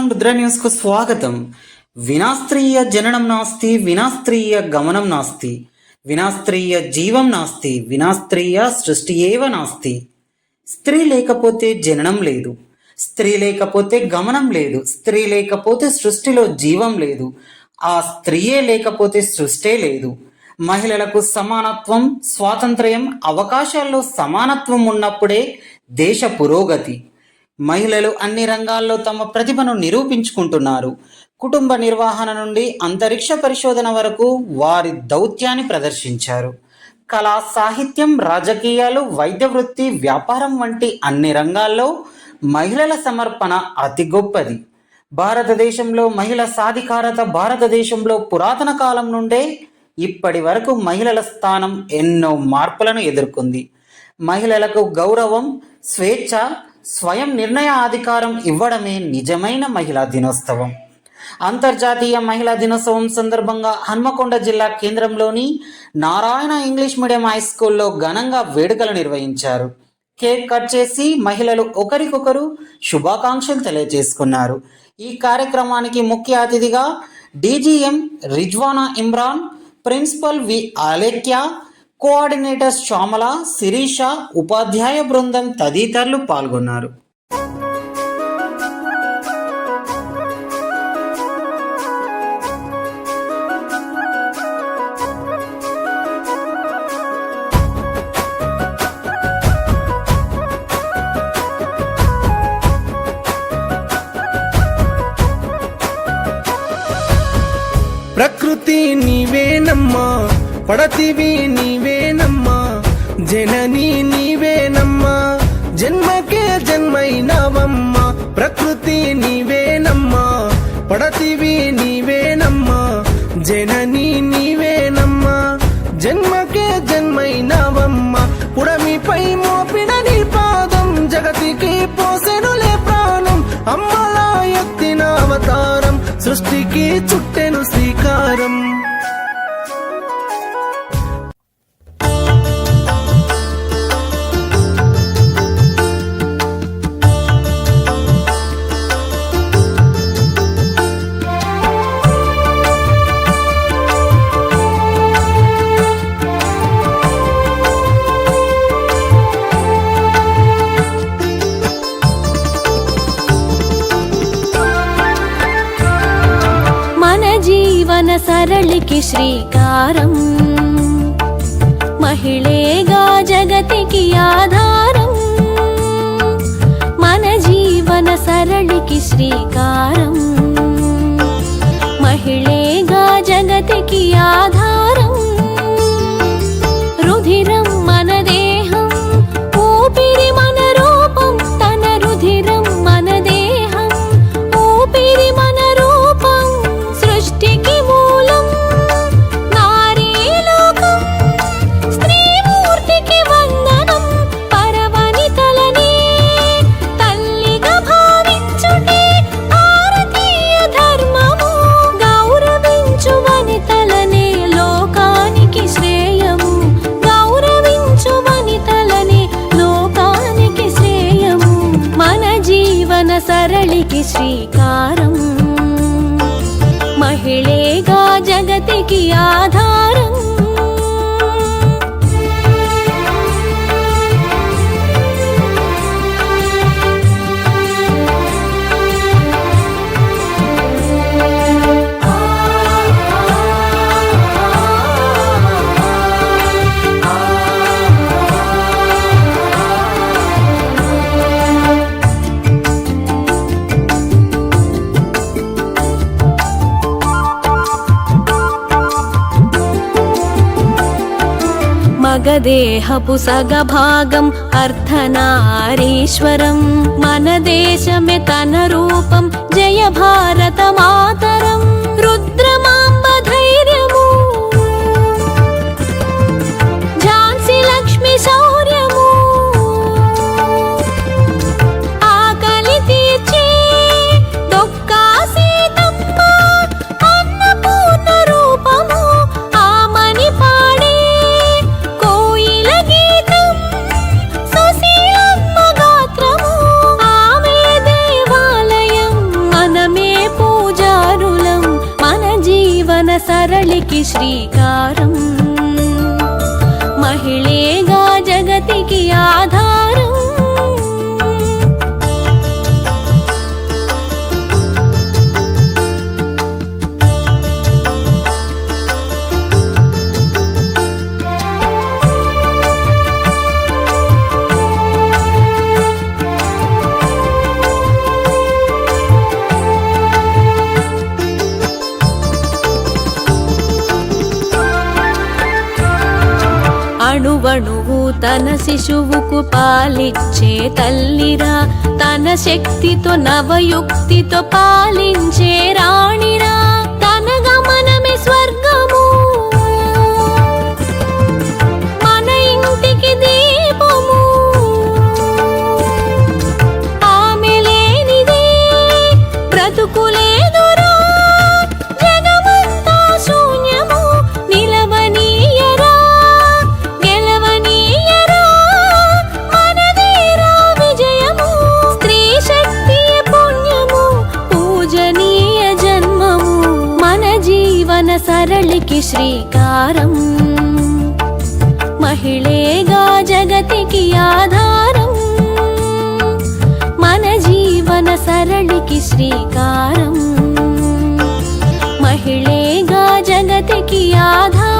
ముద్ర న్యూస్కు స్వాగతం. వినాస్త్రీయ జననం నాస్తి వినాస్త్రీయ గమనం నాస్తి వినాస్త్రీయ జీవం నాస్తి వినాస్త్రీయ సృష్టి ఏవ నాస్తి. స్త్రీ లేకపోతే జననం లేదు స్త్రీ లేకపోతే గమనం లేదు స్త్రీ లేకపోతే సృష్టిలో జీవం లేదు ఆ స్త్రీయే లేకపోతే సృష్టే లేదు. మహిళలకు సమానత్వం స్వాతంత్ర్యం అవకాశాల్లో సమానత్వం ఉన్నప్పుడే దేశ పురోగతి. మహిళలు అన్ని రంగాల్లో తమ ప్రతిభను నిరూపించుకుంటున్నారు. కుటుంబ నిర్వహణ నుండి అంతరిక్ష పరిశోధన వరకు వారి దౌత్యాన్ని ప్రదర్శించారు. కళా సాహిత్యం రాజకీయాలు వైద్య వృత్తి వ్యాపారం వంటి అన్ని రంగాల్లో మహిళల సమర్పణ అతి గొప్పది. భారతదేశంలో మహిళ సాధికారత భారతదేశంలో పురాతన కాలం నుండే ఇప్పటి వరకు మహిళల స్థానం ఎన్నో మార్పులను ఎదుర్కొంది. మహిళలకు గౌరవం స్వేచ్ఛ స్వయం నిర్ణయ అధికారం ఇవ్వడమే నిజమైన మహిళా దినోత్సవం. అంతర్జాతీయ మహిళా దినోత్సవం సందర్భంగా హన్మకొండ జిల్లా కేంద్రంలోని నారాయణ ఇంగ్లీష్ మీడియం హై స్కూల్లో ఘనంగా వేడుకలు నిర్వహించారు. కేక్ కట్ చేసి మహిళలు ఒకరికొకరు శుభాకాంక్షలు తెలియజేసుకున్నారు. ఈ కార్యక్రమానికి ముఖ్య అతిథిగా DGM Rizwana Imran principal V Alekhya coordinator Shyamala Sirisha ఉపాధ్యాయ బృందం తదితరులు పాల్గొన్నారు. ప్రకృతి నీవేనమ్మా పడతివి నీవేనమ్మా జనని నీవేనమ్మా జన్మకే జన్మైనవమ్మా ప్రకృతి నీవేనమ్మా పడతివి నీవేనమ్మా జనని నీవేనమ్మా జన్మకే జన్మైనవమ్మా పుడమిపై మోపిన నీ పాదం జగతికి పోసెనులే ప్రాణం అమ్మలా ఎత్తిన అవతారం సృష్టికి చుట్టెను శ్రీకారం. సరళికి శ్రీకారం మహిళేగా జగతికి ఆధారం మన జీవన సరళికి శ్రీకారం మహిళేగా జగతికి ఆధారం. జగతికి ఆధారం సగదేహపు సగభాగం అర్ధనారీశ్వరం. మన దేశమే తన రూపం. జయ భారతమా శ్రీకారం మహిళేగా వణువు తన శిశువుకు పాలిచ్చే తల్లిరా తన శక్తితో నవయుక్తితో పాలించే రాణిరా. తన గమనమే స్వర్గం సరళికి శ్రీకారం. మహిళేగా జగతికి ఆధారం. మన జీవన సరళికి శ్రీకారం. మహిళేగా జగతికి ఆధారం.